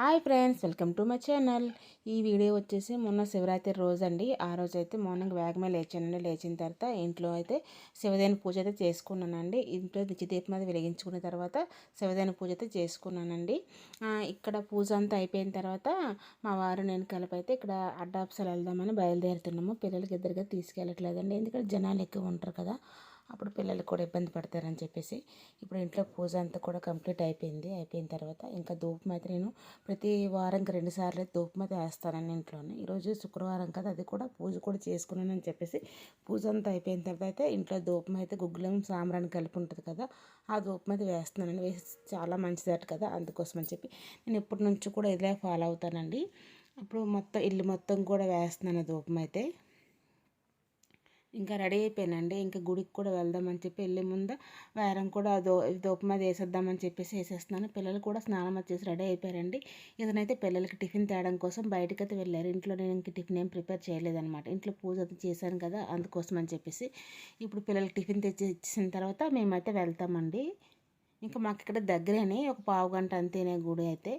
Hi friends welcome to my channel. ఈ video వచ్చేసి మొన్న శివరాత్రి రోజు అండి ఆ రోజు అయితే మార్నింగ్ వేగమే లేచానండి. లేచిన తర్వాత ఇంట్లో అయితే శివదేని పూజ అయితే చేసుకున్నానండి. ఇంట్లో నిత్యదీపం అది వెలిగించుకున్న తర్వాత శివదేని పూజ అయితే చేసుకున్నానండి. ఇక్కడ పూజ అంతా అయిపోయిన తర్వాత మా వారు నేను కలిపైతే ఇక్కడ అడ్డాప్సలు వెళ్దామని బయలుదేరుతున్నాము. పిల్లలకి ఇద్దరుగా తీసుకెళ్ళట్లేదండి. ఎందుకంటే జనాలు ఎక్కువ ఉంటారు కదా. అప్పుడు పిల్లలు కూడా ఇబ్బంది పడతారని చెప్పేసి ఇప్పుడు ఇంట్లో పూజ అంతా కూడా కంప్లీట్ అయిపోయింది. అయిపోయిన తర్వాత ఇంకా ధూపం అయితే నేను ప్రతి వారంకి రెండు సార్లు ధూపం అయితే వేస్తానండి ఇంట్లోనే. ఈరోజు శుక్రవారం కదా అది కూడా పూజ కూడా చేసుకున్నానని చెప్పేసి పూజ అంతా అయిపోయిన తర్వాత అయితే ఇంట్లో ధూపం అయితే గుగ్గులం సాంబ్రాన్ని కలిపి ఉంటుంది కదా ఆ ధూపం అయితే వేస్తున్నానండి. వేసి చాలా మంచిదట కదా అందుకోసం అని చెప్పి నేను ఇప్పటి నుంచి కూడా ఇదే ఫాలో అవుతానండి. ఇప్పుడు మొత్తం ఇల్లు మొత్తం కూడా వేస్తున్నాను ధూపం అయితే. ఇంకా రెడీ అయిపోయానండి. ఇంకా గుడికి కూడా వెళ్దామని చెప్పి వెళ్ళే ముందు వేరం కూడా దో దూపం మీద వేసేద్దామని చెప్పేసి వేసేస్తున్నాను. పిల్లలు కూడా స్నానం వచ్చేసి రెడీ అయిపోయారండి. ఇదనైతే పిల్లలకి టిఫిన్ తేడం కోసం బయటకు అయితే వెళ్ళారు. ఇంట్లో నేను ఇంక టిఫిన్ ఏం ప్రిపేర్ చేయలేదన్నమాట. ఇంట్లో పూజ అయితే చేశాను కదా అందుకోసం అని చెప్పేసి ఇప్పుడు పిల్లలకి టిఫిన్ తెచ్చి ఇచ్చిన తర్వాత మేమైతే వెళ్తామండి. ఇంకా మాకు ఇక్కడ దగ్గరేనే ఒక పావు గంట అంతేనే గుడి అయితే.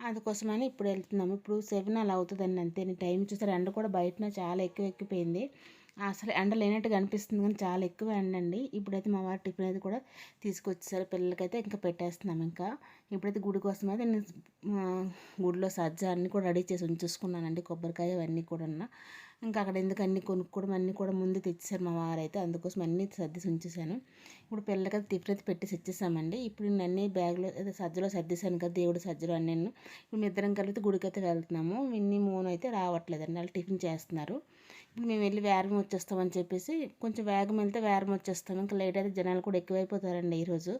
అందుకోసమని ఇప్పుడు వెళ్తున్నాము. ఇప్పుడు సెవెన్ అలా అవుతుందండి అంతే టైం చూసారు ఎండ కూడా బయటన చాలా ఎక్కువ ఎక్కిపోయింది. అసలు ఎండ లేనట్టుగా అనిపిస్తుంది కానీ చాలా ఎక్కువ ఎండ అండి ఇప్పుడైతే మా వారి టిఫిన్ అయితే కూడా తీసుకొచ్చేసారు. పిల్లలకైతే ఇంకా పెట్టేస్తున్నాం ఇంకా. ఇప్పుడైతే గుడి కోసం అయితే నేను గుడిలో సజ్జ అన్నీ కూడా రెడీ చేసి ఉంచేసుకున్నానండి. కొబ్బరికాయ అవన్నీ కూడా ఇంకా అక్కడ ఎందుకు అన్నీ కొనుక్కోవడం అన్నీ కూడా ముందు తెచ్చేసారు మా వారు అయితే. అందుకోసం అన్నీ సర్ది ఉంచేసాను ఇప్పుడు పిల్లలకి టిఫిన్ అయితే పెట్టి ఇచ్చేసామండి. ఇప్పుడు నేను అన్ని బ్యాగ్లో అయితే సజ్జలో సర్దేశాను కదా దేవుడు సజ్జలో అన్నీ ఇప్పుడు మీ ఇద్దరం కలిపి గుడికి అయితే వెళ్తున్నాము. విన్ని మూను అయితే రావట్లేదండి. వాళ్ళు టిఫిన్ చేస్తున్నారు. మేము వెళ్ళి వేగం వచ్చేస్తామని చెప్పేసి కొంచెం వేగం వెళ్తే వేగం వచ్చేస్తాం ఇంకా లేట్ అయితే జనాలు కూడా ఎక్కువైపోతారండి ఈరోజు.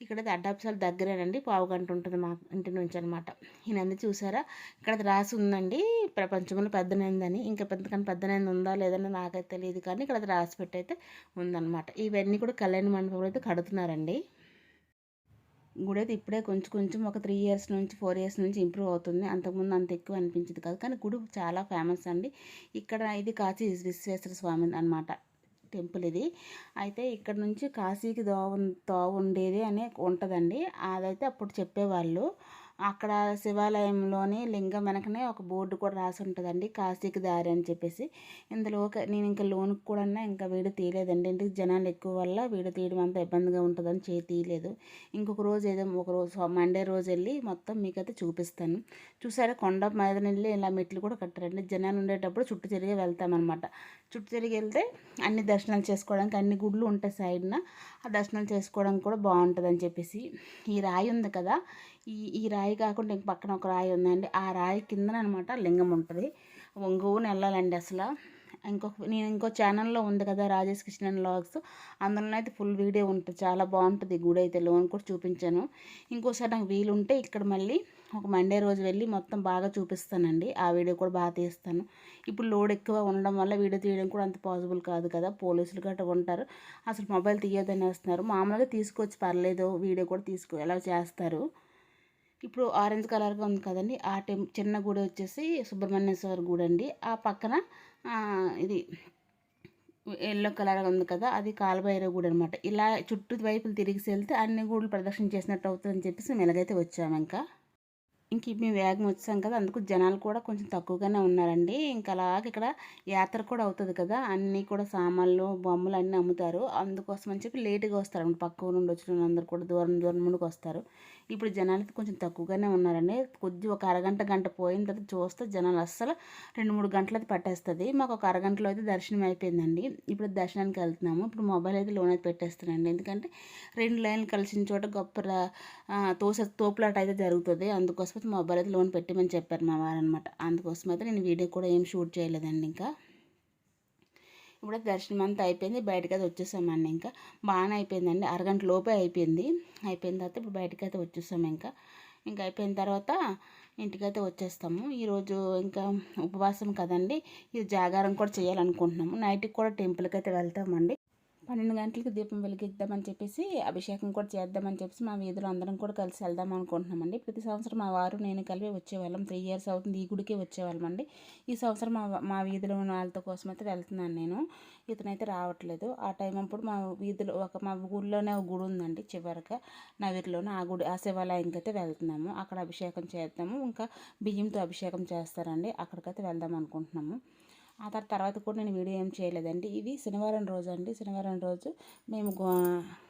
ఇక్కడ అడ్డాప్సాలు దగ్గరేనండి. పావు గంట ఉంటుంది మా ఇంటి నుంచి అనమాట ఈయనంది చూసారా? ఇక్కడ రాసి ఉందండి. ప్రపంచంలో పెద్ద నంది అని. ఇంకా పెద్దకన్నా పెద్ద నంది ఉందా లేదని నాకైతే తెలియదు కానీ ఇక్కడ రాసి పెట్టి అయితే ఉందన్నమాట. ఇవన్నీ కూడా కళ్యాణ మండపంలో అయితే కడుతున్నారండి. గుడి అయితే ఇప్పుడే కొంచెం కొంచెం ఒక త్రీ ఇయర్స్ నుంచి ఫోర్ ఇయర్స్ నుంచి ఇంప్రూవ్ అవుతుంది అంతకుముందు అంత ఎక్కువ అనిపించింది కాదు కానీ గుడి చాలా ఫేమస్ అండి ఇక్కడ ఇది కాశీ విశ్వేశ్వర స్వామి అనమాట టెంపుల్ ఇది అయితే ఇక్కడ నుంచి కాశీకి దోవ తోవ ఉండేది అనే ఉంటుందండి అదైతే అప్పుడు చెప్పేవాళ్ళు అక్కడ శివాలయంలోని లింగం వెనకనే ఒక బోర్డు కూడా రాసి ఉంటుందండి. కాశీకి దారి అని చెప్పేసి. ఇందులో నేను ఇంకా లోన్కి కూడా ఇంకా వీడు తీయలేదండి. ఇంటికి జనాలు ఎక్కువ వల్ల వీడు తీయడం అంత ఇబ్బందిగా ఉంటుందని చేయి తీయలేదు. ఇంకొక రోజు ఏదో ఒక రోజు మండే రోజు వెళ్ళి మొత్తం మీకైతే చూపిస్తాను. చూసారా? కొండ మీద వెళ్ళి ఇలా మెట్లు కూడా కట్టారండి. జనాలు ఉండేటప్పుడు చుట్టూ తిరిగి వెళ్తామన్నమాట. చుట్టూ తిరిగి వెళ్తే అన్ని దర్శనాలు చేసుకోవడానికి అన్ని గుడ్లు ఉంటాయి సైడ్న. ఆ దర్శనం చేసుకోవడానికి కూడా బాగుంటుందని చెప్పేసి ఈ రాయి ఉంది కదా ఈ ఈ రాయి కాకుండా ఇంక పక్కన ఒక రాయి ఉందండి. ఆ రాయి కిందన అనమాట లింగం ఉంటుంది. ఒంగోని వెళ్ళాలండి అసలు. ఇంకొక నేను ఇంకో ఛానల్లో ఉంది కదా రాజేష్ కృష్ణన్ లాగ్స్ అందులో అయితే ఫుల్ వీడియో ఉంటుంది. చాలా బాగుంటుంది గుడి అయితే. లోన్ కూడా చూపించాను. ఇంకోసారి నాకు వీలుంటే ఇక్కడ మళ్ళీ ఒక మండే రోజు వెళ్ళి మొత్తం బాగా చూపిస్తానండి. ఆ వీడియో కూడా బాగా తీస్తాను. ఇప్పుడు లోడ్ ఎక్కువ ఉండడం వల్ల వీడియో తీయడం కూడా అంత పాసిబుల్ కాదు కదా. పోలీసులు గట్రా ఉంటారు. అసలు మొబైల్ తీయొద్దని వేస్తున్నారు. మామూలుగా తీసుకొచ్చి పర్లేదు. వీడియో కూడా తీసుకో ఎలా చేస్తారు? ఇప్పుడు ఆరెంజ్ కలర్గా ఉంది కదండి. ఆ టెం చిన్న గుడి వచ్చేసి సుబ్రహ్మణ్యేశ్వర గుడి అండి. ఆ పక్కన ఇది ఎల్లో కలర్ ఉంది కదా అది కాలభైరవ గుడి అనమాట ఇలా చుట్టూ వైపులు తిరిగి వెళ్తే అన్ని గుడులు ప్రదర్శన చేసినట్టు అవుతుందని చెప్పేసి మెలగైతే వచ్చాము ఇంకా. ఇంక మేము వేగం వచ్చాం కదా అందుకు జనాలు కూడా కొంచెం తక్కువగానే ఉన్నారండి. ఇంకా అలాగే ఇక్కడ యాత్ర కూడా అవుతుంది కదా అన్నీ కూడా సామాన్లు బొమ్మలు అన్నీ అమ్ముతారు. అందుకోసం అని చెప్పి లేటుగా వస్తారు పక్క నుండి వచ్చిన అందరు కూడా దూరం దూరం ముందుకు వస్తారు. ఇప్పుడు జనాలు కొంచెం తక్కువగానే ఉన్నారండి. కొద్ది ఒక అరగంట గంట పోయిన తర్వాత చూస్తే జనాలు అస్సలు రెండు మూడు గంటలు అయితే పట్టేస్తుంది. మాకు ఒక అరగంటలో అయితే దర్శనం అయిపోయిందండి. ఇప్పుడు దర్శనానికి వెళ్తున్నాము. ఇప్పుడు మొబైల్ అయితే లోన్ అయితే పెట్టేస్తున్నాండి ఎందుకంటే రెండు లైన్లు కలిసిన చోట గొప్ప తోస తోపులాట అయితే జరుగుతుంది. అందుకోసం అయితే మొబైల్ అయితే లోన్ పెట్టమని చెప్పారు మా వారు అనమాట అందుకోసం అయితే నేను వీడియో కూడా ఏం షూట్ చేయలేదండి ఇంకా. ఇప్పుడు దర్శనం అంతా అయిపోయింది. బయటకు అయితే వచ్చేసామండి ఇంకా. బాగానే అయిపోయిందండి. అరగంట లోపే అయిపోయింది. అయిపోయిన తర్వాత ఇప్పుడు బయటకు అయితే వచ్చేసాము ఇంకా. ఇంకా అయిపోయిన తర్వాత ఇంటికైతే వచ్చేస్తాము. ఈరోజు ఇంకా ఉపవాసం కదండి. ఇది జాగారం కూడా చేయాలనుకుంటున్నాము. నైట్కి కూడా టెంపుల్కి అయితే వెళ్తామండి. పన్నెండు గంటలకు దీపం వెలిగిద్దామని చెప్పేసి అభిషేకం కూడా చేద్దామని చెప్పేసి మా వీధిలో అందరం కూడా కలిసి వెళ్దాం అనుకుంటున్నామండి. ప్రతి సంవత్సరం మా వారు నేను కలిపి వచ్చేవాళ్ళం. త్రీ ఇయర్స్ అవుతుంది ఈ గుడికి వచ్చేవాళ్ళం అండి ఈ సంవత్సరం మా మా వీధిలో ఉన్న వాళ్ళతో కోసం అయితే వెళ్తున్నాను నేను. ఇతనైతే రావట్లేదు. ఆ టైం అప్పుడు మా వీధిలో ఒక మా ఊళ్ళోనే ఒక గుడి ఉందండి చివరిగా. నవిరిలోనే ఆ గుడి ఆ శివాలయంకి అయితే వెళ్తున్నాము. అక్కడ అభిషేకం చేద్దాము. ఇంకా బియ్యంతో అభిషేకం చేస్తారండి. అక్కడికైతే వెళ్దాం అనుకుంటున్నాము. ఆ తర్వాత తర్వాత కూడా నేను వీడియో ఏం చేయలేదండి. ఇది శనివారం రోజు అండి. శనివారం రోజు మేము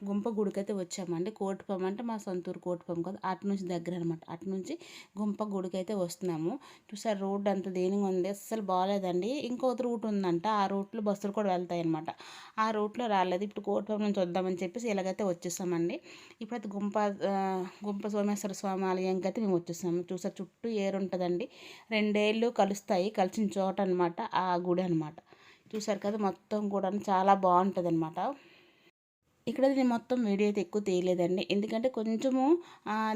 గుంప గుడికైతే వచ్చామండి. కోటిపం అంటే మా సొంతూరు కోటిపం కదా అటు నుంచి దగ్గర అనమాట అటు నుంచి గుంప గుడికైతే వస్తున్నాము. చూసారు రోడ్ అంత దేనిగా ఉంది. అస్సలు బాగాలేదండి. ఇంకొక రూట్ ఉందంట. ఆ రూట్లో బస్సులు కూడా వెళ్తాయి అనమాట ఆ రూట్లో రాలేదు. ఇప్పుడు కోటిపం నుంచి వద్దామని చెప్పేసి ఇలాగైతే వచ్చేసామండి. ఇప్పుడైతే గుంప గుంప సోమేశ్వర స్వామి ఆలయంకి అయితే మేము వచ్చేసాము. చూసారు చుట్టూ ఏరు ఉంటుందండి. రెండేళ్ళు కలుస్తాయి. కలిసిన చోట అనమాట ఆ గుడి అనమాట చూసారు కదా మొత్తం కూడా చాలా బాగుంటుంది అనమాట ఇక్కడ నేను మొత్తం వీడియో అయితే ఎక్కువ తీయలేదండి. ఎందుకంటే కొంచెము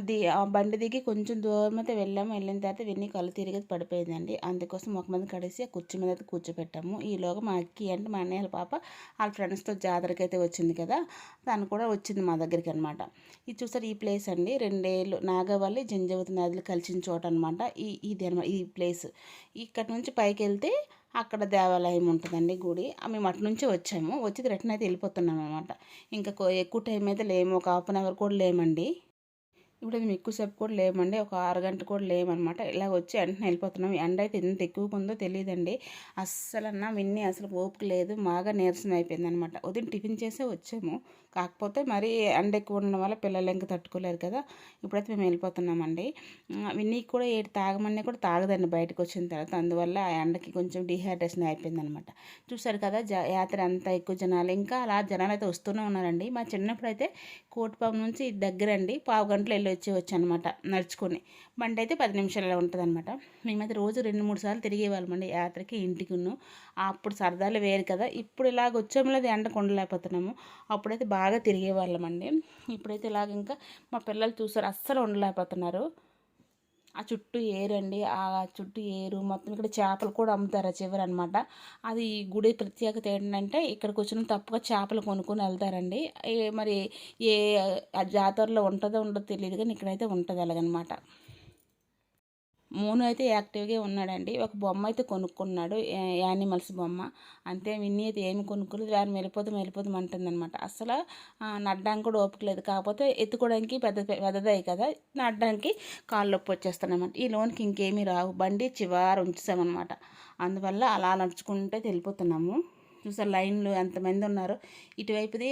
ది బండి దిగి కొంచెం దూరం అయితే వెళ్ళాము. వెళ్ళిన తర్వాత వెన్నీ కళ్ళు తిరిగి పడిపోయిందండి. అందుకోసం ఒక మంది కడిసి ఆ కుర్చీ మీద అయితే కూర్చోపెట్టాము. ఈలోగా మా అక్కి అంటే మా అన్నయ్య పాప వాళ్ళ ఫ్రెండ్స్తో జాతరకి అయితే వచ్చింది కదా తను కూడా వచ్చింది మా దగ్గరికి అనమాట ఇది చూసారు ఈ ప్లేస్ అండి. రెండేళ్ళు నాగవల్లి జంజవతి నదులు కలిసిన చోట అనమాట ఈ ఇది అనమాట ఈ ప్లేస్. ఇక్కడ నుంచి పైకి వెళ్తే అక్కడ దేవాలయం ఉంటుందండి గుడి. మేము అటు నుంచి వచ్చాము. వచ్చి రిటర్న్ అయితే వెళ్ళిపోతున్నాం అనమాట ఇంకా ఎక్కువ టైం అయితే లేము. ఒక హాఫ్ అన్ అవర్ కూడా లేమండి. ఇప్పుడు మేము ఎక్కువసేపు కూడా లేమండి. ఒక అరగంట కూడా లేమనమాట ఇలా వచ్చి వెంటనే వెళ్ళిపోతున్నాం. ఎండ అయితే ఎంత ఎక్కువగా ఉందో తెలియదండి. అస్సలన్నా విన్ని అసలు ఓపిక లేదు. బాగా నీరసం అయిపోయింది అనమాట ఉదయం టిఫిన్ చేసే వచ్చాము. కాకపోతే మరీ ఎండ ఎక్కువ ఉండడం వల్ల పిల్లలు ఇంకా తట్టుకోలేరు కదా. ఇప్పుడైతే మేము వెళ్ళిపోతున్నామండి. విన్నీ కూడా ఏడు తాగమని కూడా తాగదండి బయటకు వచ్చిన తర్వాత. అందువల్ల ఆ ఎండకి కొంచెం డిహైడ్రేషన్ అయిపోయింది అనమాట చూసారు కదా జ యాత్ర అంతా ఎక్కువ జనాలు ఇంకా అలా జనాలు అయితే వస్తూనే ఉన్నారండి. మా చిన్నప్పుడు అయితే కోటిపాము నుంచి దగ్గరండి. పావు గంటలు వెళ్ళి వచ్చి వచ్చానమాట నడుచుకొని. బండి అయితే పది నిమిషాలలో ఉంటుంది అనమాట మేమైతే రోజు రెండు మూడు సార్లు తిరిగే వాళ్ళమండి యాత్రకి ఇంటికిను. అప్పుడు సరదాలు వేరు కదా. ఇప్పుడు ఇలాగ వచ్చాము ఎండ ఉండలేకపోతున్నాము అప్పుడైతే బాగా తిరిగే వాళ్ళమండి ఇప్పుడైతే ఇలాగ ఇంకా మా పిల్లలు చూసారు అస్సలు ఉండలేకపోతున్నారు. ఆ చుట్టూ ఏరండి ఆ చుట్టూ ఏరు మొత్తం ఇక్కడ చేపలు కూడా అమ్ముతారు చివరి అనమాట అది గుడి ప్రత్యేకత ఏంటంటే ఇక్కడికి వచ్చిన తప్పుగా చేపలు కొనుక్కొని వెళ్తారండి. మరి ఏ జాతరలో ఉంటుందో ఉండదో తెలియదు కానీ ఇక్కడైతే ఉంటుంది అలాగనమాట. మూను అయితే యాక్టివ్గా ఉన్నాడండి. ఒక బొమ్మ అయితే కొనుక్కున్నాడు. యానిమల్స్ బొమ్మ. అంతే విన్ని అయితే ఏమి కొనుక్కోలేదు. వారు వెళ్ళిపోతాం వెళ్ళిపోతాం అంటుంది అనమాట అసలు నడ్డానికి కూడా ఓపికలేదు కాకపోతే ఎత్తుకోవడానికి పెద్ద పెద్దదయ్యి కదా. నడ్డానికి కాళ్ళు నొప్పి వచ్చేస్తానమాట ఈ లోన్కి ఇంకేమీ రావు. బండి చివరి ఉంచుతామన్నమాట అందువల్ల అలా నడుచుకుంటే వెళ్ళిపోతున్నాము. చూసారు లైన్లు ఎంతమంది ఉన్నారు. ఇటువైపుది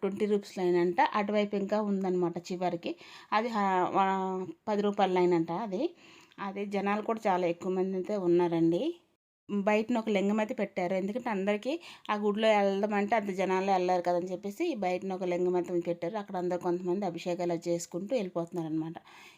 ట్వంటీ రూపీస్ లైన్ అంట. అటువైపు ఇంకా ఉందన్నమాట చివరికి. అది పది రూపాయల లైన్ అంట అది. అదే జనాలు కూడా చాలా ఎక్కువ మంది అయితే ఉన్నారండి. బయటన ఒక లింగం అయితే పెట్టారు. ఎందుకంటే అందరికీ ఆ గుడిలో వెళ్దామంటే అంత జనాలు వెళ్ళారు కదని చెప్పేసి బయటన ఒక లింగం అయితే పెట్టారు. అక్కడ అందరు కొంతమంది అభిషేకాలు చేసుకుంటూ వెళ్ళిపోతున్నారు అనమాట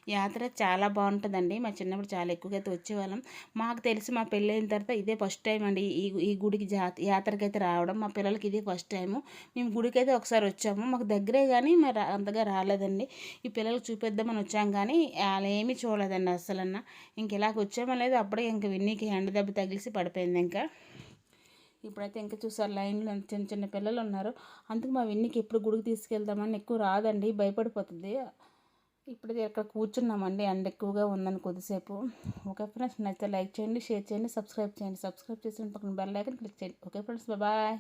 యాత్ర చాలా బాగుంటుందండి. మా చిన్నప్పుడు చాలా ఎక్కువగా అయితే వచ్చేవాళ్ళం. మాకు తెలిసి మా పెళ్ళి అయిన తర్వాత ఇదే ఫస్ట్ టైం అండి ఈ ఈ గుడికి జా యాత్రకి అయితే రావడం. మా పిల్లలకి ఇదే ఫస్ట్ టైము. మేము గుడికి అయితే ఒకసారి వచ్చాము. మాకు దగ్గరే కానీ మరి అంతగా రాలేదండి. ఈ పిల్లలకు చూపిద్దామని వచ్చాం కానీ వాళ్ళు ఏమీ చూడలేదండి అసలన్నా ఇంక ఇలాగ వచ్చామో లేదు అప్పుడే ఇంక విన్నీకి ఎండ దెబ్బ తగిలిసి పడిపోయింది ఇంకా ఇప్పుడైతే ఇంకా చూసారు లైన్లో చిన్న చిన్న పిల్లలు ఉన్నారు. అందుకు మా విన్నికి ఎప్పుడు గుడికి తీసుకెళ్దామని ఎక్కువ రాదండి భయపడిపోతుంది. ఇప్పుడు ఇక్కడ కూర్చున్నామండి ఎండ ఎక్కువగా ఉందని కొద్దిసేపు. ఓకే ఫ్రెండ్స్ నచ్చితే లైక్ చేయండి షేర్ చేయండి సబ్స్క్రైబ్ చేయండి. సబ్స్క్రైబ్ చేసిన పక్కన బెల్ ఐకన్ క్లిక్ చేయండి. Okay friends bye.